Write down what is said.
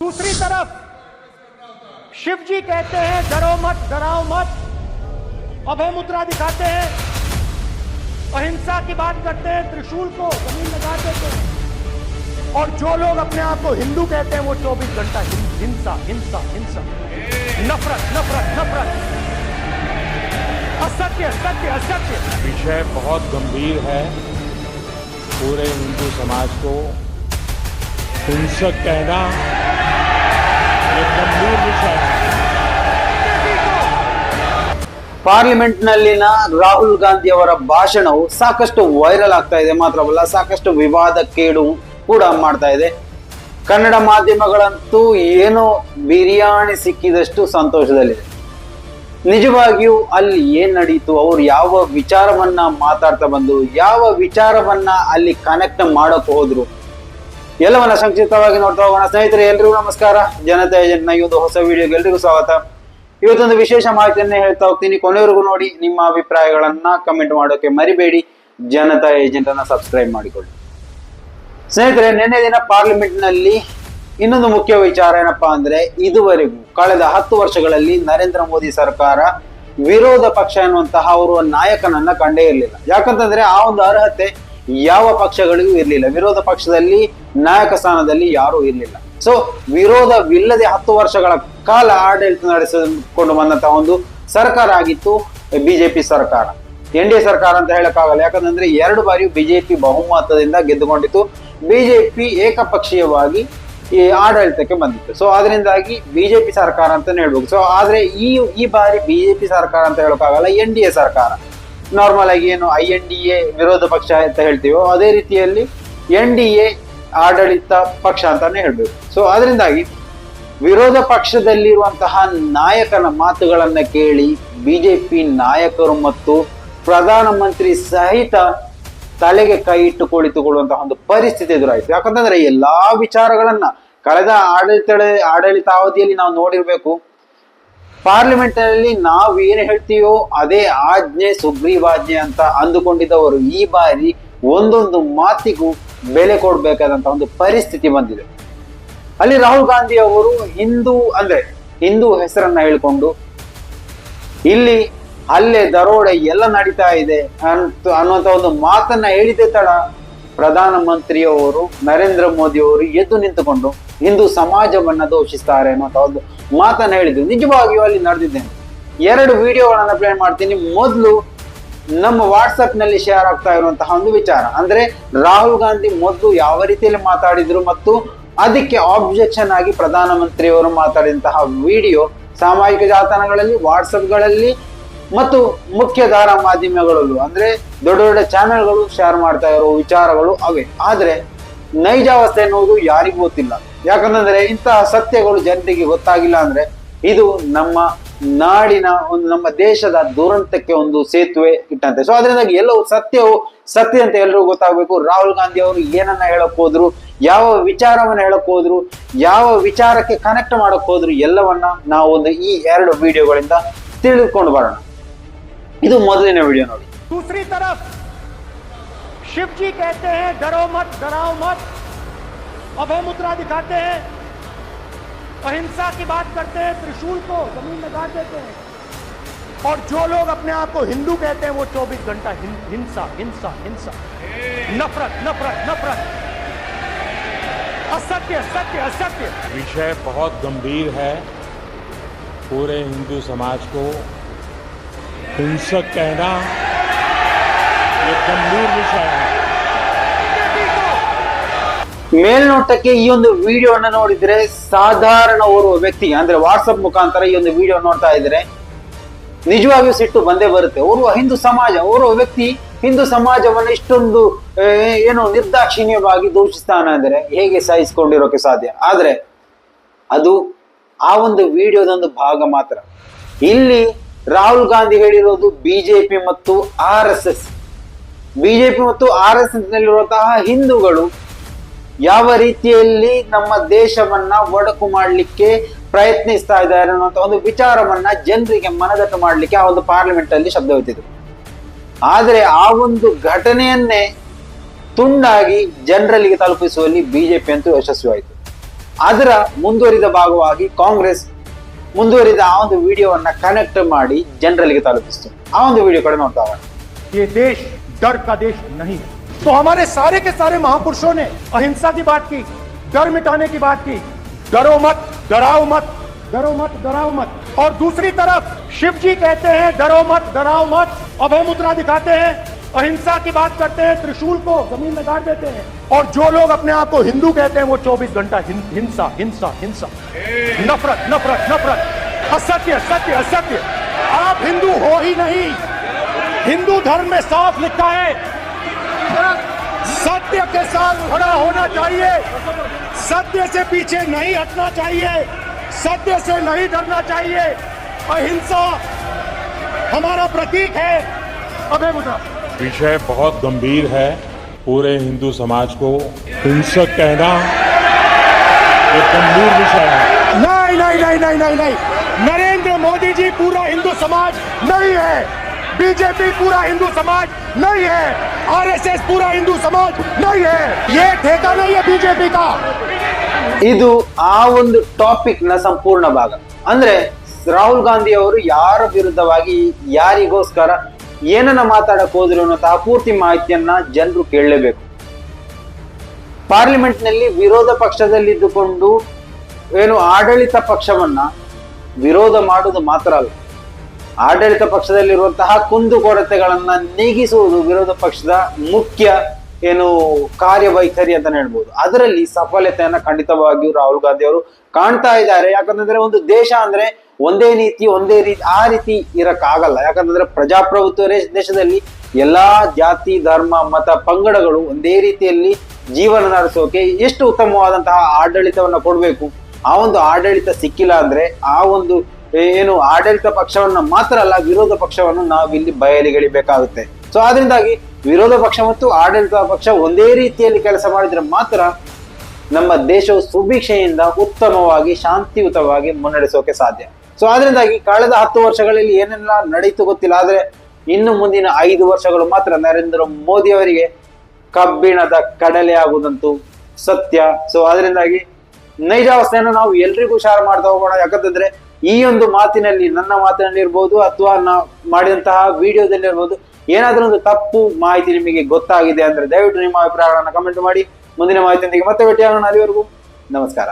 दूसरी तरफ़ शिव जी कहते हैं, डरो मत, डराओ मत। अभय मुद्रा दिखाते हैं। अहिंसा की बात करते हैं, त्रिशूल को ज़मीन लगा देते हैं। और जो लोग अपने आप को हिंदू कहते हैं, वो 24 घंटा हिंसा हिंसा हिंसा। नफरत नफरत नफरत। असत्य, सत्य, असत्य। विषय बहुत गंभीर है। पूरे हिंदू समाज को हिंसक कहना ಪಾರ್ಲಿಮೆಂಟ್ನಲ್ಲಿನ ರಾಹುಲ್ ಗಾಂಧಿ ಅವರ ಭಾಷಣವು ಸಾಕಷ್ಟು ವೈರಲ್ ಆಗ್ತಾ ಇದೆ, ಮಾತ್ರವಲ್ಲ ಸಾಕಷ್ಟು ವಿವಾದಕ್ಕೇಡು ಕೂಡ ಮಾಡ್ತಾ ಇದೆ. ಕನ್ನಡ ಮಾಧ್ಯಮಗಳಂತೂ ಏನೋ ಬಿರಿಯಾನಿ ಸಿಕ್ಕಿದಷ್ಟು ಸಂತೋಷದಲ್ಲಿದೆ. ನಿಜವಾಗಿಯೂ ಅಲ್ಲಿ ಏನ್ ನಡೀತು, ಅವರು ಯಾವ ವಿಚಾರವನ್ನ ಮಾತಾಡ್ತಾ ಬಂದು ಯಾವ ವಿಚಾರವನ್ನ ಅಲ್ಲಿ ಕನೆಕ್ಟ್ ಮಾಡಕ್ ಹೋದ್ರು ಎಲ್ಲವನ್ನ ಸಂಕ್ಷಿಪ್ತವಾಗಿ ನೋಡ್ತಾ ಹೋಗೋಣ. ಸ್ನೇಹಿತರೆ, ಎಲ್ರಿಗೂ ನಮಸ್ಕಾರ. ಜನತಾ ಏಜೆಂಟ್ನ ಈ ಒಂದು ಹೊಸ ವಿಡಿಯೋಗೆ ಎಲ್ರಿಗೂ ಸ್ವಾಗತ. ಇವತ್ತೊಂದು ವಿಶೇಷ ಮಾಹಿತಿಯನ್ನೇ ಹೇಳ್ತಾ ಹೋಗ್ತೀನಿ. ಕೊನೆವರೆಗೂ ನೋಡಿ, ನಿಮ್ಮ ಅಭಿಪ್ರಾಯಗಳನ್ನ ಕಮೆಂಟ್ ಮಾಡೋಕೆ ಮರಿಬೇಡಿ. ಜನತಾ ಏಜೆಂಟ್ ಅನ್ನ ಸಬ್ಸ್ಕ್ರೈಬ್ ಮಾಡಿಕೊಳ್ಳಿ. ಸ್ನೇಹಿತರೆ, ನಿನ್ನೆ ದಿನ ಪಾರ್ಲಿಮೆಂಟ್ನಲ್ಲಿ ಇನ್ನೊಂದು ಮುಖ್ಯ ವಿಚಾರ ಏನಪ್ಪಾ ಅಂದ್ರೆ, ಇದುವರೆಗೂ, ಕಳೆದ ಹತ್ತು ವರ್ಷಗಳಲ್ಲಿ ನರೇಂದ್ರ ಮೋದಿ ಸರ್ಕಾರ ವಿರೋಧ ಪಕ್ಷ ಎನ್ನುವಂತಹ ಅವರು ನಾಯಕನನ್ನ ಕಂಡೇ ಇರಲಿಲ್ಲ. ಯಾಕಂತಂದ್ರೆ, ಆ ಒಂದು ಅರ್ಹತೆ ಯಾವ ಪಕ್ಷಗಳಿಗೂ ಇರಲಿಲ್ಲ. ವಿರೋಧ ಪಕ್ಷದಲ್ಲಿ ನಾಯಕ ಸ್ಥಾನದಲ್ಲಿ ಯಾರೂ ಇರಲಿಲ್ಲ. ಸೊ ವಿರೋಧವಿಲ್ಲದೆ ಹತ್ತು ವರ್ಷಗಳ ಕಾಲ ಆಡಳಿತ ನಡೆಸಿಕೊಂಡು ಬಂದಂತಹ ಒಂದು ಸರ್ಕಾರ ಆಗಿತ್ತು ಬಿಜೆಪಿ ಸರ್ಕಾರ. ಎನ್ ಡಿ ಸರ್ಕಾರ ಅಂತ ಹೇಳಕ್ಕಾಗಲ್ಲ. ಯಾಕಂದ್ರೆ ಎರಡು ಬಾರಿ ಬಿಜೆಪಿ ಬಹುಮತದಿಂದ ಗೆದ್ದುಕೊಂಡಿತ್ತು. ಬಿಜೆಪಿ ಏಕಪಕ್ಷೀಯವಾಗಿ ಈ ಆಡಳಿತಕ್ಕೆ ಬಂದಿತ್ತು. ಸೊ ಅದರಿಂದಾಗಿ ಬಿಜೆಪಿ ಸರ್ಕಾರ ಅಂತ ಹೇಳ್ಬೋದು ಸೊ ಆದ್ರೆ ಈ ಈ ಬಾರಿ ಬಿಜೆಪಿ ಸರ್ಕಾರ ಅಂತ ಹೇಳೋಕ್ಕಾಗಲ್ಲ, ಎನ್ ಡಿ ಎ ಸರ್ಕಾರ. ನಾರ್ಮಲ್ ಆಗಿ ಏನು ಐ ಎನ್ ಡಿ ಎ ವಿರೋಧ ಪಕ್ಷ ಅಂತ ಹೇಳ್ತೀವೋ, ಅದೇ ರೀತಿಯಲ್ಲಿ ಎನ್ ಡಿ ಎ ಆಡಳಿತ ಪಕ್ಷ ಅಂತಾನೆ ಹೇಳ್ಬೇಕು. ಸೊ ಅದರಿಂದಾಗಿ ವಿರೋಧ ಪಕ್ಷದಲ್ಲಿರುವಂತಹ ನಾಯಕನ ಮಾತುಗಳನ್ನ ಕೇಳಿ ಬಿಜೆಪಿ ನಾಯಕರು ಮತ್ತು ಪ್ರಧಾನಮಂತ್ರಿ ಸಹಿತ ತಲೆಗೆ ಕೈ ಇಟ್ಟು ಕುಳಿತುಕೊಳ್ಳುವಂತಹ ಒಂದು ಪರಿಸ್ಥಿತಿ ಎದುರಾಯಿತು. ಯಾಕಂತಂದ್ರೆ ಎಲ್ಲಾ ವಿಚಾರಗಳನ್ನ ಕಳೆದ ಆಡಳಿತ, ಆಡಳಿತಾವಧಿಯಲ್ಲಿ ನಾವು ನೋಡಿರ್ಬೇಕು. ಪಾರ್ಲಿಮೆಂಟ್ನಲ್ಲಿ ನಾವು ಏನ್ ಹೇಳ್ತೀವೋ ಅದೇ ಆಜ್ಞೆ, ಸುಗ್ರೀವಾಜ್ಞೆ ಅಂತ ಅಂದುಕೊಂಡಿದ್ದವರು ಈ ಬಾರಿ ಒಂದೊಂದು ಮಾತಿಗೂ ಬೆಲೆ ಕೊಡ್ಬೇಕಾದಂತ ಒಂದು ಪರಿಸ್ಥಿತಿ ಬಂದಿದೆ. ಅಲ್ಲಿ ರಾಹುಲ್ ಗಾಂಧಿ ಅವರು ಹಿಂದೂ ಅಂದ್ರೆ ಹಿಂದೂ ಹೆಸರನ್ನ ಹೇಳ್ಕೊಂಡು, ಇಲ್ಲಿ ಅಲ್ಲೇ ದರೋಡೆ ಎಲ್ಲ ನಡೀತಾ ಇದೆ ಅಂತ ಅನ್ನುವಂತ ಒಂದು ಮಾತನ್ನ ಹೇಳಿದ ತಡ ಪ್ರಧಾನ ಮಂತ್ರಿಯವರು ನರೇಂದ್ರ ಮೋದಿ ಅವರು ಎದ್ದು ನಿಂತುಕೊಂಡು ಹಿಂದೂ ಸಮಾಜವನ್ನ ದೋಷಿಸ್ತಾರೆ ಅನ್ನೋ ಒಂದು ಮಾತನ್ನ ಹೇಳಿದ್ರು ನಿಜವಾಗಿಯೂ ಅಲ್ಲಿ ನಡೆದಿದ್ದೇನೆ. ಎರಡು ವಿಡಿಯೋಗಳನ್ನ ಪ್ಲೇ ಮಾಡ್ತೀನಿ. ಮೊದಲು ನಮ್ಮ ವಾಟ್ಸಪ್ನಲ್ಲಿ ಶೇರ್ ಆಗ್ತಾ ಇರುವಂತಹ ಒಂದು ವಿಚಾರ. ಅಂದ್ರೆ ರಾಹುಲ್ ಗಾಂಧಿ ಮೊದಲು ಯಾವ ರೀತಿಯಲ್ಲಿ ಮಾತಾಡಿದ್ರು ಮತ್ತು ಅದಕ್ಕೆ ಆಬ್ಜೆಕ್ಷನ್ ಆಗಿ ಪ್ರಧಾನಮಂತ್ರಿಯವರು ಮಾತಾಡಿದಂತಹ ವಿಡಿಯೋ ಸಾಮಾಜಿಕ ಜಾಲತಾಣಗಳಲ್ಲಿ ವಾಟ್ಸಪ್ಗಳಲ್ಲಿ ಮತ್ತು ಮುಖ್ಯ ಧಾರಾ ಮಾಧ್ಯಮಗಳಲ್ಲೂ, ಅಂದ್ರೆ ದೊಡ್ಡ ದೊಡ್ಡ ಚಾನೆಲ್ಗಳು ಶೇರ್ ಮಾಡ್ತಾ ಇರೋ ವಿಚಾರಗಳು ಅವೆ. ಆದ್ರೆ ನೈಜಾವಸ್ಥೆ ಎನ್ನುವುದು ಯಾರಿಗೂ ಗೊತ್ತಿಲ್ಲ. ಯಾಕಂತಂದ್ರೆ ಇಂತಹ ಸತ್ಯಗಳು ಜನರಿಗೆ ಗೊತ್ತಾಗಿಲ್ಲ ಅಂದ್ರೆ ಇದು ನಮ್ಮ ನಾಡಿನ ಒಂದು ನಮ್ಮ ದೇಶದ ದುರಂತಕ್ಕೆ ಒಂದು ಸೇತುವೆ ಇಟ್ಟಂತೆ ಸೊ ಅದರಿಂದಾಗಿ ಎಲ್ಲವೂ ಸತ್ಯವು ಸತ್ಯ ಅಂತ ಎಲ್ಲರಿಗೂ ಗೊತ್ತಾಗಬೇಕು ರಾಹುಲ್ ಗಾಂಧಿ ಅವರು ಏನನ್ನ ಹೇಳಕ್ ಹೋದ್ರು ಯಾವ ವಿಚಾರವನ್ನ ಹೇಳಕ್ ಹೋದ್ರು ಯಾವ ವಿಚಾರಕ್ಕೆ ಕನೆಕ್ಟ್ ಮಾಡಕ್ ಹೋದ್ರು ಎಲ್ಲವನ್ನ ನಾವು ಒಂದು ಈ ಎರಡು ವಿಡಿಯೋಗಳಿಂದ ತಿಳಿದುಕೊಂಡು ಬರೋಣ ಇದು ಮೊದಲಿನ ವಿಡಿಯೋ ನೋಡಿ दूसरी तरफ शिव जी कहते हैं डरो मत डराओ मत अभय मुद्रा दिखाते हैं। अहिंसा की बात करते हैं, त्रिशूल को ज़मीन लगा देते हैं। और जो लोग अपने आप को हिंदू कहते हैं, वो 24 घंटा हिंसा हिंसा हिंसा। नफरत नफरत नफरत। असत्य, सत्य, असत्य। विषय बहुत गंभीर है। पूरे हिंदू समाज को हिंसक कहना ये गंभीर विषय है। ಮೇಲ್ನೋಟಕ್ಕೆ ಈ ಒಂದು ವಿಡಿಯೋನ ನೋಡಿದ್ರೆ ಸಾಧಾರಣ ಓರ್ವ ವ್ಯಕ್ತಿ, ಅಂದ್ರೆ ವಾಟ್ಸಪ್ ಮುಖಾಂತರ ಈ ಒಂದು ವಿಡಿಯೋ ನೋಡ್ತಾ ಇದ್ರೆ ನಿಜವಾಗಿಯೂ ಸಿಟ್ಟು ಬಂದೇ ಬರುತ್ತೆ. ಓರ್ವ ಹಿಂದೂ ಸಮಾಜ, ಓರ್ವ ವ್ಯಕ್ತಿ ಹಿಂದೂ ಸಮಾಜವನ್ನು ಇಷ್ಟೊಂದು ಏನು ನಿರ್ದಾಕ್ಷಿಣ್ಯವಾಗಿ ದೂಷಿಸ್ತಾನೆ ಅಂದ್ರೆ ಹೇಗೆ ಸಹಿಸಿಕೊಂಡಿರೋಕೆ ಸಾಧ್ಯ? ಆದ್ರೆ ಅದು ಆ ಒಂದು ವಿಡಿಯೋದೊಂದು ಭಾಗ ಮಾತ್ರ. ಇಲ್ಲಿ ರಾಹುಲ್ ಗಾಂಧಿ ಹೇಳಿರೋದು ಬಿಜೆಪಿ ಮತ್ತು ಆರ್ ಎಸ್ ಎಸ್. ಬಿಜೆಪಿ ಮತ್ತು ಆರ್ ಎಸ್ ಎಸ್ ನಲ್ಲಿರುವಂತಹ ಹಿಂದೂಗಳು ಯಾವ ರೀತಿಯಲ್ಲಿ ನಮ್ಮ ದೇಶವನ್ನ ಒಡಕು ಮಾಡಲಿಕ್ಕೆ ಪ್ರಯತ್ನಿಸ್ತಾ ಇದ್ದಾರೆ ಅನ್ನುವಂಥ ಒಂದು ವಿಚಾರವನ್ನ ಜನರಿಗೆ ಮನದಟ್ಟು ಮಾಡಲಿಕ್ಕೆ ಆ ಒಂದು ಪಾರ್ಲಿಮೆಂಟ್ ಅಲ್ಲಿ ಶಬ್ದವಿದ್ದಿದ್ರು ಆದರೆ ಆ ಒಂದು ಘಟನೆಯನ್ನೇ ತುಂಡಾಗಿ ಜನರಲ್ಲಿಗೆ ತಲುಪಿಸುವಲ್ಲಿ ಬಿಜೆಪಿ ಅಂತೂ ಯಶಸ್ವಿಯಾಯಿತು. ಅದರ ಮುಂದುವರಿದ ಭಾಗವಾಗಿ ಕಾಂಗ್ರೆಸ್ ಮುಂದುವರಿದ ಆ ಒಂದು ವಿಡಿಯೋವನ್ನ ಕನೆಕ್ಟ್ ಮಾಡಿ ಜನರಲ್ಲಿಗೆ ತಲುಪಿಸ್ತು. ಆ ಒಂದು ವಿಡಿಯೋ ಕೂಡ ನೋಡ್ತಾ ದೇಶ ಡರ್ ಕಾ ದೇಶ तो हमारे सारे के सारे महापुरुषों ने अहिंसा की बात की, डर मिटाने की बात की। डरो मत, डराओ मत, डरो मत, डराओ मत। और दूसरी तरफ़ शिव जी कहते हैं, डरो मत, डराओ मत। अभय मुद्रा दिखाते हैं, अहिंसा की बात करते हैं, त्रिशूल को ज़मीन में गाड़ देते हैं। और जो लोग अपने आप को हिंदू कहते हैं, वो 24 घंटा हिंसा हिंसा हिंसा। नफरत नफरत नफरत। असत्य सत्य असत्य। आप हिंदू हो ही नहीं। हिंदू धर्म में साफ़ लिखा है सत्य के साथ खड़ा होना चाहिए। सत्य से पीछे नहीं हटना चाहिए। सत्य से नहीं डरना चाहिए। अहिंसा हमारा प्रतीक है। अभय मुद्रा विषय बहुत गंभीर है। पूरे हिंदू समाज को हिंसक कहना एक गंभीर विषय है। नहीं नहीं नहीं नहीं नहीं नहीं। नरेंद्र मोदी जी पूरा हिंदू समाज नहीं है। बीजेपी पूरा हिंदू समाज नहीं है आरएसएस पूरा हिंदू समाज नहीं है ये ठेका नहीं है बीजेपी का ಇದು ಆ ಒಂದು ಟಾಪಿಕ್ ನ ಸಂಪೂರ್ಣ ಭಾಗ ಅಂದ್ರೆ ರಾಹುಲ್ ಗಾಂಧಿ ಅವರು ಯಾರ ವಿರುದ್ಧವಾಗಿ ಯಾರಿಗೋಸ್ಕರ ಏನನ್ನ ಮಾತಾಡಕ್ ಹೋದ್ರು ಅನ್ನೋಂತಹ ಪೂರ್ತಿ ಮಾಹಿತಿಯನ್ನ ಜನರು ಕೇಳಲೇಬೇಕು ಪಾರ್ಲಿಮೆಂಟ್ ನಲ್ಲಿ ವಿರೋಧ ಪಕ್ಷದಲ್ಲಿದ್ದುಕೊಂಡು ಏನು ಆಡಳಿತ ಪಕ್ಷವನ್ನ ವಿರೋಧ ಮಾಡುವುದು ಮಾತ್ರ ಅಲ್ಲ ಆಡಳಿತ ಪಕ್ಷದಲ್ಲಿರುವಂತಹ ಕುಂದುಕೊರತೆಗಳನ್ನ ನೀಗಿಸುವುದು ವಿರೋಧ ಪಕ್ಷದ ಮುಖ್ಯ ಏನು ಕಾರ್ಯವೈಖರಿ ಅಂತ ಹೇಳ್ಬೋದು. ಅದರಲ್ಲಿ ಸಫಲತೆಯನ್ನ ಖಂಡಿತವಾಗಿಯೂ ರಾಹುಲ್ ಗಾಂಧಿ ಅವರು ಕಾಣ್ತಾ ಇದ್ದಾರೆ. ಯಾಕಂತಂದ್ರೆ ಒಂದು ದೇಶ ಅಂದ್ರೆ ಒಂದೇ ನೀತಿ ಒಂದೇ ರೀತಿ, ಆ ರೀತಿ ಇರಕ್ಕಾಗಲ್ಲ. ಯಾಕಂತಂದ್ರೆ ಪ್ರಜಾಪ್ರಭುತ್ವ ದೇಶದಲ್ಲಿ ಎಲ್ಲಾ ಜಾತಿ, ಧರ್ಮ, ಮತ, ಪಂಗಡಗಳು ಒಂದೇ ರೀತಿಯಲ್ಲಿ ಜೀವನ ನಡೆಸೋಕೆ ಎಷ್ಟು ಉತ್ತಮವಾದಂತಹ ಆಡಳಿತವನ್ನ ಕೊಡ್ಬೇಕು? ಆ ಒಂದು ಆಡಳಿತ ಸಿಕ್ಕಿಲ್ಲ ಅಂದ್ರೆ ಆ ಒಂದು ಏನು ಆಡಳಿತ ಪಕ್ಷವನ್ನ ಮಾತ್ರ ಅಲ್ಲ, ವಿರೋಧ ಪಕ್ಷವನ್ನು ನಾವು ಇಲ್ಲಿ ಬಯಲಿಗೆಳಿಬೇಕಾಗುತ್ತೆ. ಸೊ ಆದ್ರಿಂದಾಗಿ ವಿರೋಧ ಪಕ್ಷ ಮತ್ತು ಆಡಳಿತ ಪಕ್ಷ ಒಂದೇ ರೀತಿಯಲ್ಲಿ ಕೆಲಸ ಮಾಡಿದ್ರೆ ಮಾತ್ರ ನಮ್ಮ ದೇಶವು ಸುಭಿಕ್ಷೆಯಿಂದ ಉತ್ತಮವಾಗಿ, ಶಾಂತಿಯುತವಾಗಿ ಮುನ್ನಡೆಸೋಕೆ ಸಾಧ್ಯ. ಸೊ ಆದ್ರಿಂದಾಗಿ ಕಳೆದ ಹತ್ತು ವರ್ಷಗಳಲ್ಲಿ ಏನೆಲ್ಲ ನಡೀತು ಗೊತ್ತಿಲ್ಲ. ಆದ್ರೆ ಇನ್ನು ಮುಂದಿನ ಐದು ವರ್ಷಗಳು ಮಾತ್ರ ನರೇಂದ್ರ ಮೋದಿ ಅವರಿಗೆ ಕಬ್ಬಿಣದ ಕಡಲೆ ಆಗುವುದಂತೂ ಸತ್ಯ. ಸೊ ಅದರಿಂದಾಗಿ ನೈಜಾವಸ್ಥೆಯನ್ನು ನಾವು ಎಲ್ರಿಗೂ ಶೇರ್ ಮಾಡ್ತಾ ಹೋಗೋಣ. ಯಾಕಂತಂದ್ರೆ ಈ ಒಂದು ಮಾತಿನಲ್ಲಿ, ನನ್ನ ಮಾತಿನಲ್ಲಿ ಇರ್ಬೋದು ಅಥವಾ ನಾವು ಮಾಡಿದಂತಹ ವಿಡಿಯೋದಲ್ಲಿ ಇರ್ಬೋದು, ಏನಾದರೂ ಒಂದು ತಪ್ಪು ಮಾಹಿತಿ ನಿಮಗೆ ಗೊತ್ತಾಗಿದೆ ಅಂದ್ರೆ ದಯವಿಟ್ಟು ನಿಮ್ಮ ಅಭಿಪ್ರಾಯಗಳನ್ನ ಕಮೆಂಟ್ ಮಾಡಿ. ಮುಂದಿನ ಮಾಹಿತಿಯೊಂದಿಗೆ ಮತ್ತೆ ಭೇಟಿಯಾಗೋಣ. ಅಲ್ಲಿವರೆಗೂ ನಮಸ್ಕಾರ.